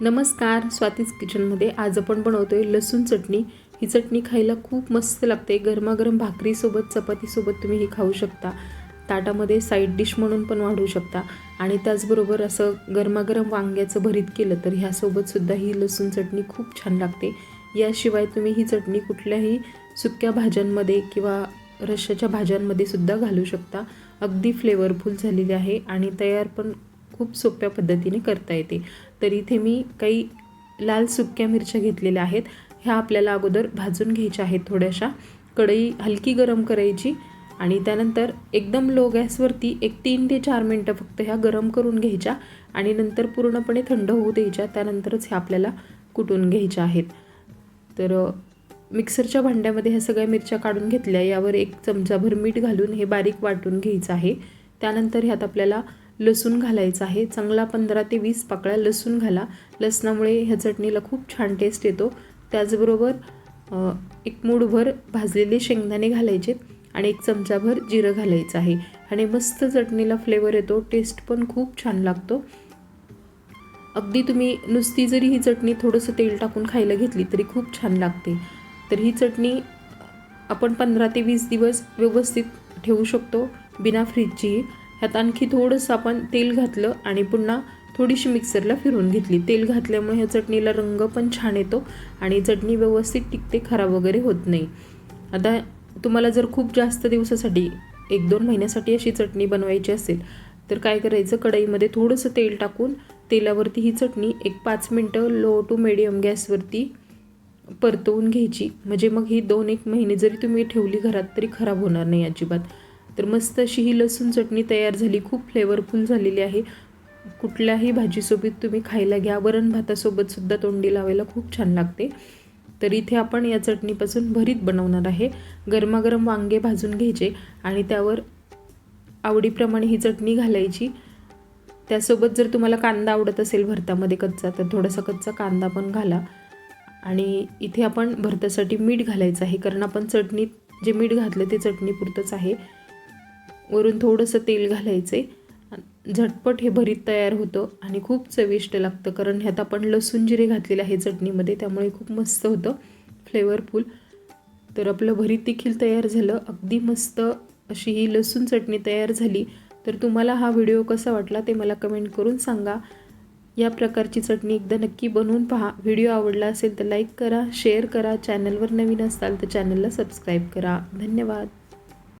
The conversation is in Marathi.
नमस्कार स्वातीज किचनमध्ये आज आपण बनवतोय लसूण चटणी. ही चटणी खायला खूप मस्त लागते. गरमागरम भाकरीसोबत चपातीसोबत तुम्ही ही खाऊ शकता. ताटामध्ये साईड डिश म्हणून पण वाढवू शकता. आणि त्याचबरोबर असं गरमागरम वांग्याचं भरीत केलं तर ह्यासोबतसुद्धा ही लसूण चटणी खूप छान लागते. याशिवाय तुम्ही ही चटणी कुठल्याही सुक्या भाज्यांमध्ये किंवा रश्श्याच्या भाज्यांमध्ये सुद्धा घालू शकता. अगदी फ्लेवरफुल झालेली आहे आणि तयार पण खूप सोप्या पद्धतीने करता येते. तर इथे मी काही लाल सुक्या मिरच्या घेतलेल्या आहेत. ह्या आपल्याला अगोदर भाजून घ्यायच्या आहेत थोड्याशा. कढई हलकी गरम करायची आणि त्यानंतर एकदम लो गॅसवरती एक तीन ते चार मिनटं फक्त ह्या गरम करून घ्यायच्या आणि नंतर पूर्णपणे थंड होऊ द्यायच्या. त्यानंतरच ह्या आपल्याला कुटून घ्यायच्या आहेत. तर मिक्सरच्या भांड्यामध्ये ह्या सगळ्या मिरच्या काढून घेतल्या. यावर एक चमचाभर मीठ घालून हे बारीक वाटून घ्यायचं आहे. त्यानंतर ह्यात आपल्याला लसूण घालायचं आहे. चांगला पंधरा ते वीस पाकळ्या लसूण घाला. लसणामुळे ह्या चटणीला खूप छान टेस्ट येतो. त्याचबरोबर एक मूठभर भाजलेले शेंगदाणे घालायचे आणि एक चमचाभर जिरं घालायचं आहे. आणि मस्त चटणीला फ्लेवर येतो. टेस्ट पण खूप छान लागतो. अगदी तुम्ही नुसती जरी ही चटणी थोडंसं तेल टाकून खायला घेतली तरी खूप छान लागते. तर ही चटणी आपण पंधरा ते वीस दिवस व्यवस्थित ठेवू शकतो बिना फ्रीजची ह्यात आणखी थोडंसं आपण तेल घातलं आणि पुन्हा थोडीशी मिक्सरला फिरून घेतली. तेल घातल्यामुळे ह्या चटणीला रंग पण छान येतो आणि चटणी व्यवस्थित टिकते खराब वगैरे होत नाही. आता तुम्हाला जर खूप जास्त दिवसासाठी एक दोन महिन्यासाठी अशी चटणी बनवायची असेल तर काय करायचं? कढईमध्ये थोडंसं तेल टाकून तेलावरती ही चटणी एक पाच मिनटं लो टू मिडियम गॅसवरती परतवून घ्यायची. म्हणजे मग ही दोन एक महिने जरी तुम्ही ठेवली घरात तरी खराब होणार नाही अजिबात. तर मस्त अशी ही लसूण चटणी तयार झाली. खूप फ्लेवरफुल झालेली आहे. कुठल्याही भाजीसोबत तुम्ही खायला घ्या. वरण भातासोबत सुद्धा तोंडी लावायला खूप छान लागते. तर इथे आपण या चटणीपासून भरीत बनवणार आहे. गरमागरम वांगे भाजून घ्यायचे आणि त्यावर आवडीप्रमाणे ही चटणी घालायची. त्यासोबत जर तुम्हाला कांदा आवडत असेल भरतामध्ये कच्चा तर थोडासा कच्चा कांदा पण घाला. आणि इथे आपण भरतासाठी मीठ घालायचं आहे. कारण आपण चटणीत जे मीठ घातलं ते चटणीपुरतंच आहे. वरून थोडंसं तेल घालायचे. झटपट हे भरीत तयार होतं आणि खूप चविष्ट लागतं कारण ह्यात आपण लसूण जिरे घातलेले आहे चटणीमध्ये त्यामुळे खूप मस्त होतं फ्लेवरफुल तर आपलं भरीत देखील तयार झालं. अगदी मस्त अशी ही लसूण चटणी तयार झाली. तर तुम्हाला हा व्हिडिओ कसा वाटला ते मला कमेंट करून सांगा. या प्रकारची चटणी एकदा नक्की बनवून पहा. व्हिडिओ आवडला असेल तर लाईक करा शेअर करा. चॅनलवर नवीन असाल तर चॅनलला सबस्क्राईब करा. धन्यवाद.